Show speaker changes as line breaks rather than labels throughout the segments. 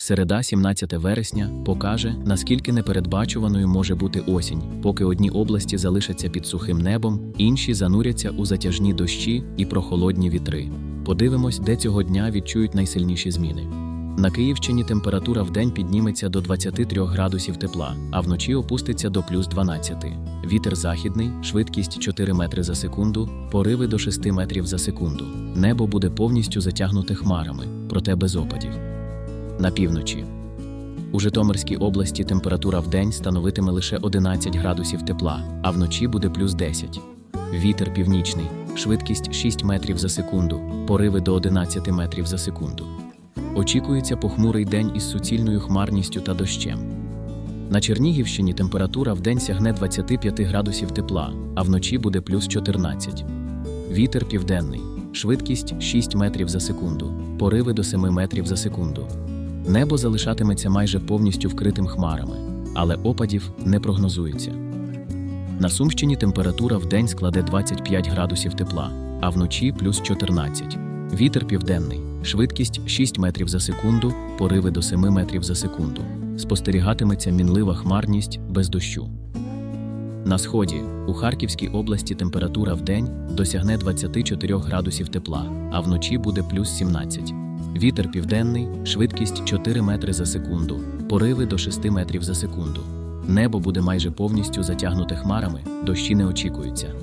Середа, 17 вересня, покаже, наскільки непередбачуваною може бути осінь, поки одні області залишаться під сухим небом, інші зануряться у затяжні дощі і прохолодні вітри. Подивимось, де цього дня відчують найсильніші зміни. На Київщині температура вдень підніметься до 23 градусів тепла, а вночі опуститься до плюс 12. Вітер західний, швидкість 4 метри за секунду, пориви до 6 метрів за секунду. Небо буде повністю затягнуте хмарами, проте без опадів. На півночі. У Житомирській області температура вдень становитиме лише 11 градусів тепла, а вночі буде плюс 10. Вітер північний, швидкість 6 метрів за секунду, пориви до 11 метрів за секунду. Очікується похмурий день із суцільною хмарністю та дощем. На Чернігівщині температура вдень сягне 25 градусів тепла, а вночі буде плюс 14. Вітер південний, швидкість 6 метрів за секунду, пориви до 7 метрів за секунду. Небо залишатиметься майже повністю вкритим хмарами, але опадів не прогнозується. На Сумщині температура вдень складе 25 градусів тепла, а вночі плюс 14. Вітер південний, швидкість 6 метрів за секунду, пориви до 7 метрів за секунду. Спостерігатиметься мінлива хмарність без дощу. На сході у Харківській області температура вдень досягне 24 градусів тепла, а вночі буде плюс 17. Вітер південний, швидкість 4 метри за секунду, пориви до 6 метрів за секунду. Небо буде майже повністю затягнуте хмарами, дощі не очікуються.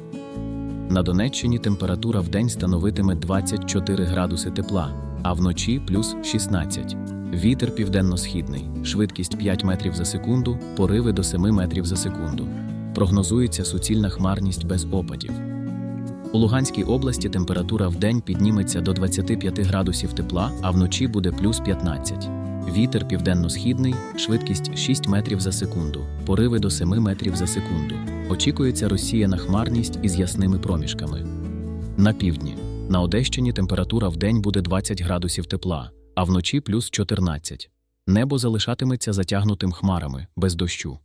На Донеччині температура вдень становитиме 24 градуси тепла, а вночі плюс 16. Вітер південно-східний, швидкість 5 метрів за секунду, пориви до 7 метрів за секунду. Прогнозується суцільна хмарність без опадів. У Луганській області температура вдень підніметься до 25 градусів тепла, а вночі буде плюс 15. Вітер південно-східний, швидкість 6 метрів за секунду, пориви до 7 метрів за секунду. Очікується розсіяна хмарність із ясними проміжками. На півдні. На Одещині температура вдень буде 20 градусів тепла, а вночі плюс 14. Небо залишатиметься затягнутим хмарами, без дощу.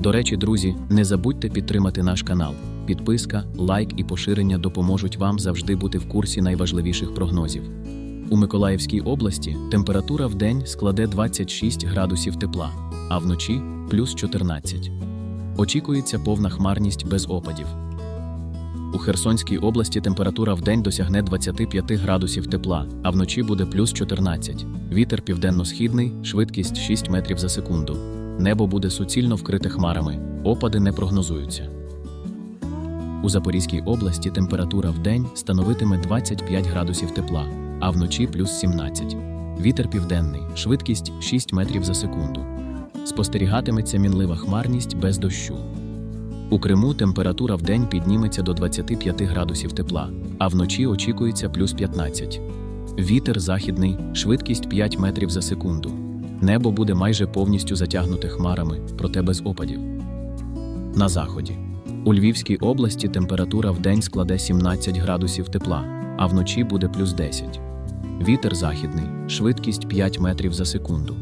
До речі, друзі, не забудьте підтримати наш канал. Підписка, лайк і поширення допоможуть вам завжди бути в курсі найважливіших прогнозів. У Миколаївській області температура в день складе 26 градусів тепла, а вночі плюс 14. Очікується повна хмарність без опадів. У Херсонській області температура в день досягне 25 градусів тепла, а вночі буде плюс 14. Вітер південно-східний, швидкість 6 метрів за секунду. Небо буде суцільно вкрите хмарами, опади не прогнозуються. У Запорізькій області температура в день становитиме 25 градусів тепла, а вночі плюс 17. Вітер південний, швидкість 6 метрів за секунду. Спостерігатиметься мінлива хмарність без дощу. У Криму температура в день підніметься до 25 градусів тепла, а вночі очікується плюс 15. Вітер західний, швидкість 5 метрів за секунду. Небо буде майже повністю затягнуте хмарами, проте без опадів. На заході. У Львівській області температура в день складе 17 градусів тепла, а вночі буде плюс 10. Вітер західний, швидкість 5 метрів за секунду.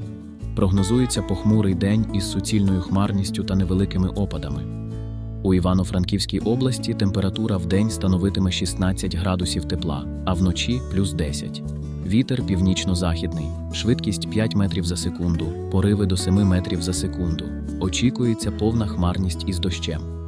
Прогнозується похмурий день із суцільною хмарністю та невеликими опадами. У Івано-Франківській області температура в день становитиме 16 градусів тепла, а вночі плюс 10. Вітер північно-західний, швидкість 5 метрів за секунду, пориви до 7 метрів за секунду. Очікується повна хмарність із дощем.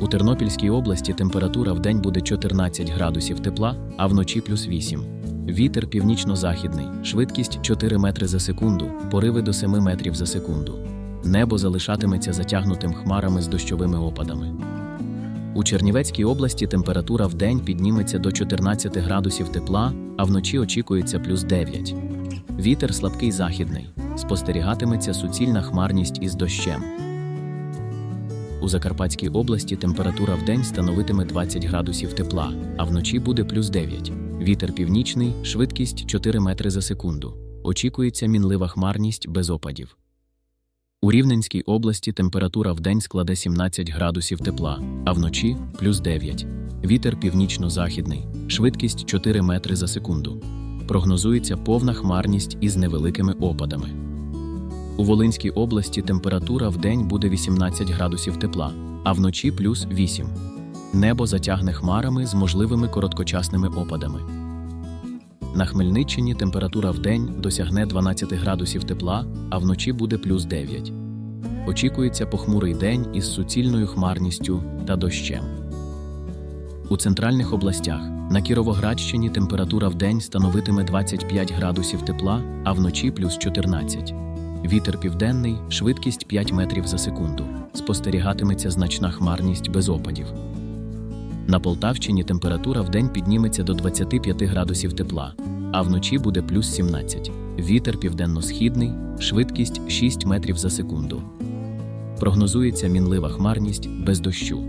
У Тернопільській області температура в день буде 14 градусів тепла, а вночі плюс 8. Вітер північно-західний, швидкість 4 метри за секунду, пориви до 7 метрів за секунду. Небо залишатиметься затягнутим хмарами з дощовими опадами. У Чернівецькій області температура в день підніметься до 14 градусів тепла, а вночі очікується плюс 9. Вітер слабкий західний. Спостерігатиметься суцільна хмарність із дощем. У Закарпатській області температура в день становитиме 20 градусів тепла, а вночі буде плюс 9. Вітер північний, швидкість 4 метри за секунду. Очікується мінлива хмарність без опадів. У Рівненській області температура в день складе 17 градусів тепла, а вночі плюс 9. Вітер північно-західний, швидкість 4 метри за секунду. Прогнозується повна хмарність із невеликими опадами. У Волинській області температура в день буде 18 градусів тепла, а вночі плюс 8. Небо затягне хмарами з можливими короткочасними опадами. На Хмельниччині температура вдень досягне 12 градусів тепла, а вночі буде плюс 9. Очікується похмурий день із суцільною хмарністю та дощем. У центральних областях на Кіровоградщині температура вдень становитиме 25 градусів тепла, а вночі плюс 14. Вітер південний, швидкість 5 метрів за секунду. Спостерігатиметься значна хмарність без опадів. На Полтавщині температура вдень підніметься до 25 градусів тепла, а вночі буде плюс 17. Вітер південно-східний, швидкість 6 метрів за секунду. Прогнозується мінлива хмарність без дощу.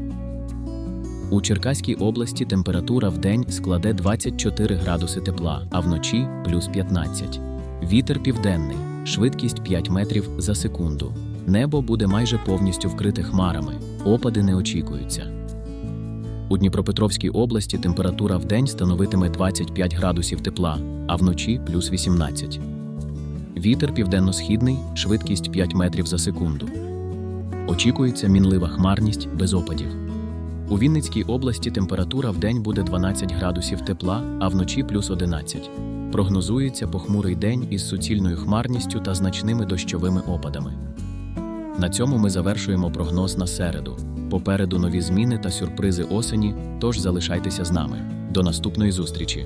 У Черкаській області температура вдень складе 24 градуси тепла, а вночі плюс 15. Вітер південний, швидкість 5 метрів за секунду. Небо буде майже повністю вкрите хмарами, опади не очікуються. У Дніпропетровській області температура вдень становитиме 25 градусів тепла, а вночі плюс 18. Вітер південно-східний, швидкість 5 метрів за секунду. Очікується мінлива хмарність без опадів. У Вінницькій області температура вдень буде 12 градусів тепла, а вночі плюс 11. Прогнозується похмурий день із суцільною хмарністю та значними дощовими опадами. На цьому ми завершуємо прогноз на середу. Попереду нові зміни та сюрпризи осені, тож залишайтеся з нами. До наступної зустрічі!